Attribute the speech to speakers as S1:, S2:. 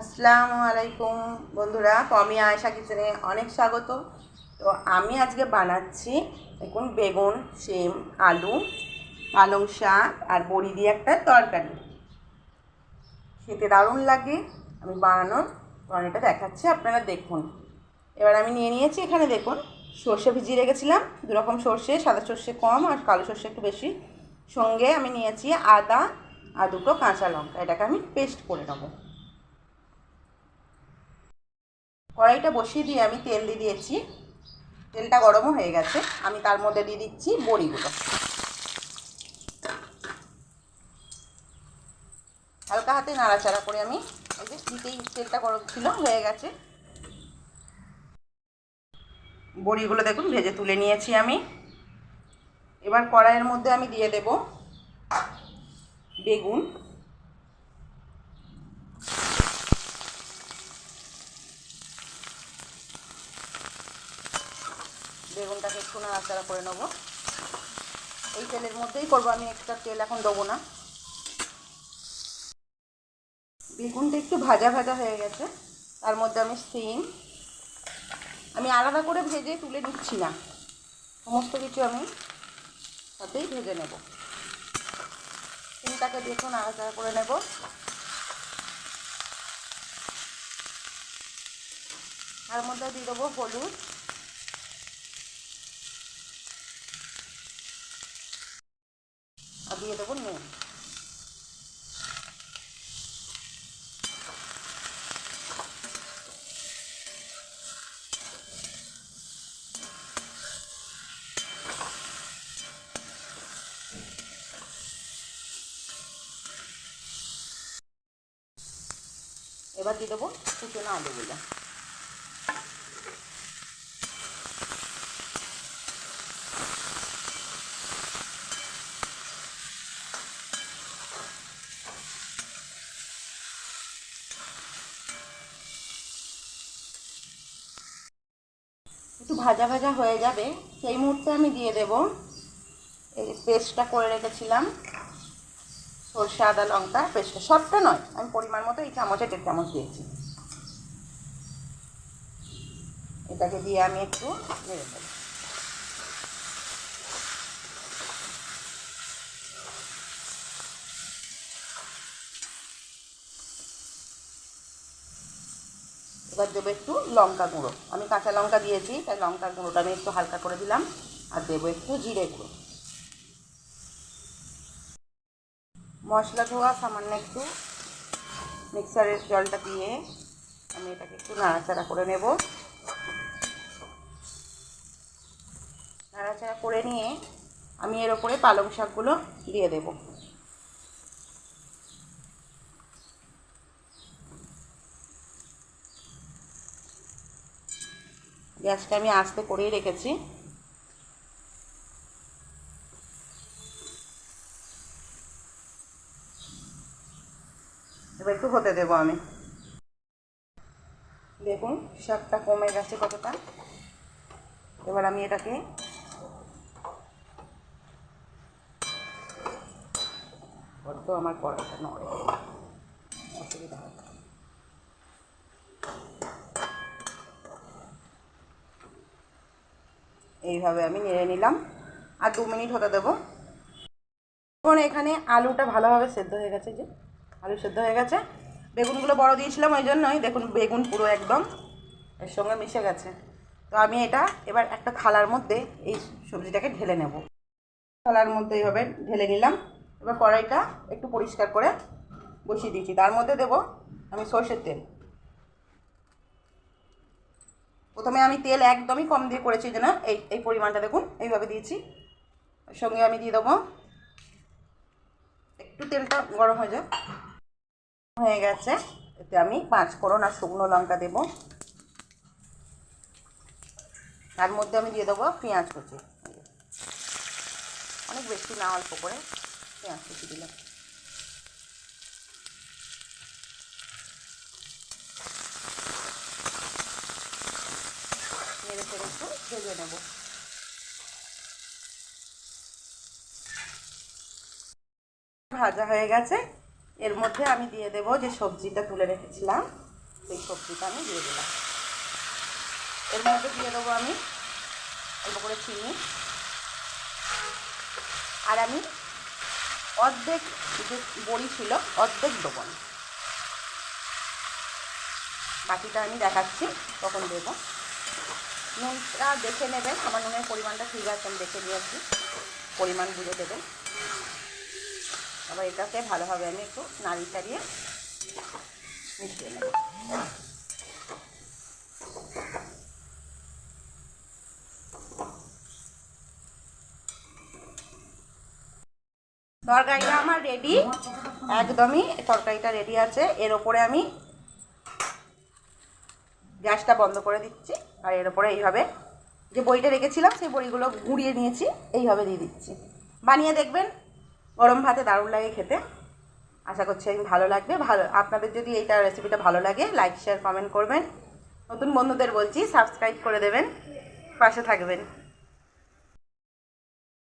S1: আসসালামু আলাইকুম বন্ধুরা তো আমি আয়সা কিচেনে অনেক স্বাগত। তো আমি আজকে বানাচ্ছি দেখুন বেগুন, শিম, আলু, পালং শাক আর বড়ি দিয়ে একটা তরকারি। খেতে দারুণ লাগে, আমি বানানোর প্রণালীটা দেখাচ্ছি, আপনারা দেখুন। এবার আমি নিয়ে নিয়েছি এখানে দেখুন, সর্ষে ভিজিয়ে রেখেছিলাম, দুরকম সর্ষে, সাদা সর্ষে কম আর কালো সর্ষে একটু বেশি। সঙ্গে আমি নিয়েছি আদা আর দুটো কাঁচা লঙ্কা, এটাকে আমি পেস্ট করে নেব। কড়াইটা বসিয়ে দিয়ে আমি তেল দিয়ে দিয়েছি। তেলটা গরমও হয়ে গেছে। আমি তার মধ্যে দিয়ে দিচ্ছি বড়িগুলো। হালকা হাতে নাড়াচাড়া করে আমি এই যে দিতেই তেলটা গরম ছিল, হয়ে গেছে। বড়িগুলো দেখুন, ভেজে তুলে নিয়েছি আমি। এবার কড়াইয়ের মধ্যে আমি দিয়ে দেব বেগুন। একটু নাড়াচাড়া করে নেব। এই তেলের মধ্যেই করব, আমি একটা তেল এখন দেবো না। বেগুনটা একটু ভাজা ভাজা হয়ে গেছে, তার মধ্যে আমি সিম। আমি আলাদা করে ভেজে তুলে নিচ্ছি না। সমস্ত কিছু আমি সাথেই ভেজে নেব। সিমটাকে দিয়ে একটু নাড়াচাড়া করে নেব। তার মধ্যে দিয়ে দেবো হলুদ। দিয়ে দেবো নুন। এবার দিয়ে দেবো কুচনো আলুগুলো। একটু ভাজা ভাজা হয়ে যাবে, সেই মুহূর্তে আমি দিয়ে দেব। এই পেস্টটা করে রেখেছিলাম, সরষে, আদা, লঙ্কা পেস্টটা সবটা নয়, আমি পরিমাণ মতো এই চামচে, দেড় চামচ দিয়েছি। এটাকে দিয়ে আমি একটু নেড়ে দেবো। এবার দেবো একটু লঙ্কা গুঁড়ো। আমি কাঁচা লঙ্কা দিয়েছি, তাই লঙ্কা গুঁড়োটা আমি একটু হালকা করে দিলাম, আর দেবো একটু জিরে গুঁড়ো। মশলা ধোয়া, সামান্য একটু মিক্সারের জলটা দিয়ে আমি এটাকে একটু নাড়াচাড়া করে নেব। নাড়াচাড়া করে নিয়ে আমি এর ওপরে পালং শাকগুলো দিয়ে দেবো। গ্যাসটা আমি আস্তে করেই রেখেছি। এবার একটু হতে দেবো আমি। দেখুন, শাকটা কমে গেছে কতটা। এবার আমি এটাকে আমার কড়াইটা নড়ে অসুবিধা হয় এইভাবে আমি নেড়ে নিলাম। আর দু মিনিট হতে দেবো। এখন এখানে আলুটা ভালোভাবে সেদ্ধ হয়ে গেছে যে, আলু সেদ্ধ হয়ে গেছে। বেগুনগুলো বড় দিয়েছিলাম ওই জন্যই, দেখুন বেগুন পুরো একদম এর সঙ্গে মিশে গেছে। তো আমি এটা এবার একটা থালার মধ্যে এই সবজিটাকে ঢেলে নেব। থালার মধ্যে এইভাবে ঢেলে নিলাম। এবার কড়াইটা একটু পরিষ্কার করে বসিয়ে দিয়েছি। তার মধ্যে দেব আমি সর্ষের তেল। প্রথমে আমি তেল একদমই কম দিয়ে করেছি যেন এই এই পরিমাণটা দেখুন, এইভাবে দিয়েছি। সঙ্গে আমি দিয়ে দেবো। একটু তেলটা গরম হয়ে যাক। হয়ে গেছে। এতে আমি পাঁচ ফোড়ন আর শুকনো লঙ্কা দেব। তার মধ্যে আমি দিয়ে দেবো পেঁয়াজ কুচি। অনেক বেশি না, অল্প করে পেঁয়াজ কুচি দিলাম নেড়ে চেড়ে একটু ভেজে নেব। ভাজা হয়ে গেছে। এর মধ্যে আমি দিয়ে দেব যে সবজিটা তুলে রেখেছিলাম, সেই সবজিটা আমি দিয়ে দিলাম। এর মধ্যে দিয়ে দেবো আমি অল্প করে চিনি। আর আমি অর্ধেক যে বড়ি ছিল, অর্ধেক দেবো বাকিটা আমি দেখাচ্ছি, তখন দেবো। নুনটা দেখে নেবেন, আমার নুনের পরিমাণটা ঠিক আছে, আমি দেখে দিয়েছি পরিমাণ বুঝে দেবেন। আবার এটাকে ভালোভাবে আমি একটু নাড়ি চাড়িয়ে মিশিয়ে নেব। তরকারিটা আমার রেডি একদমই তরকারিটা রেডি আছে। এর ওপরে আমি গ্যাসটা বন্ধ করে দিচ্ছি, আর এর ওপরে এইভাবে যে বইটা রেখেছিলাম, সেই বইগুলো গুঁড়িয়ে নিয়েছি, এইভাবে দিয়ে দিচ্ছি। বানিয়ে দেখবেন, গরম ভাতে দারুণ লাগে খেতে। আশা করছি আমি ভালো লাগবে, ভালো, আপনাদের যদি এইটা রেসিপিটা ভালো লাগে লাইক শেয়ার কমেন্ট করবেন। নতুন বন্ধুদের বলছি সাবস্ক্রাইব করে দেবেন। পাশে থাকবেন।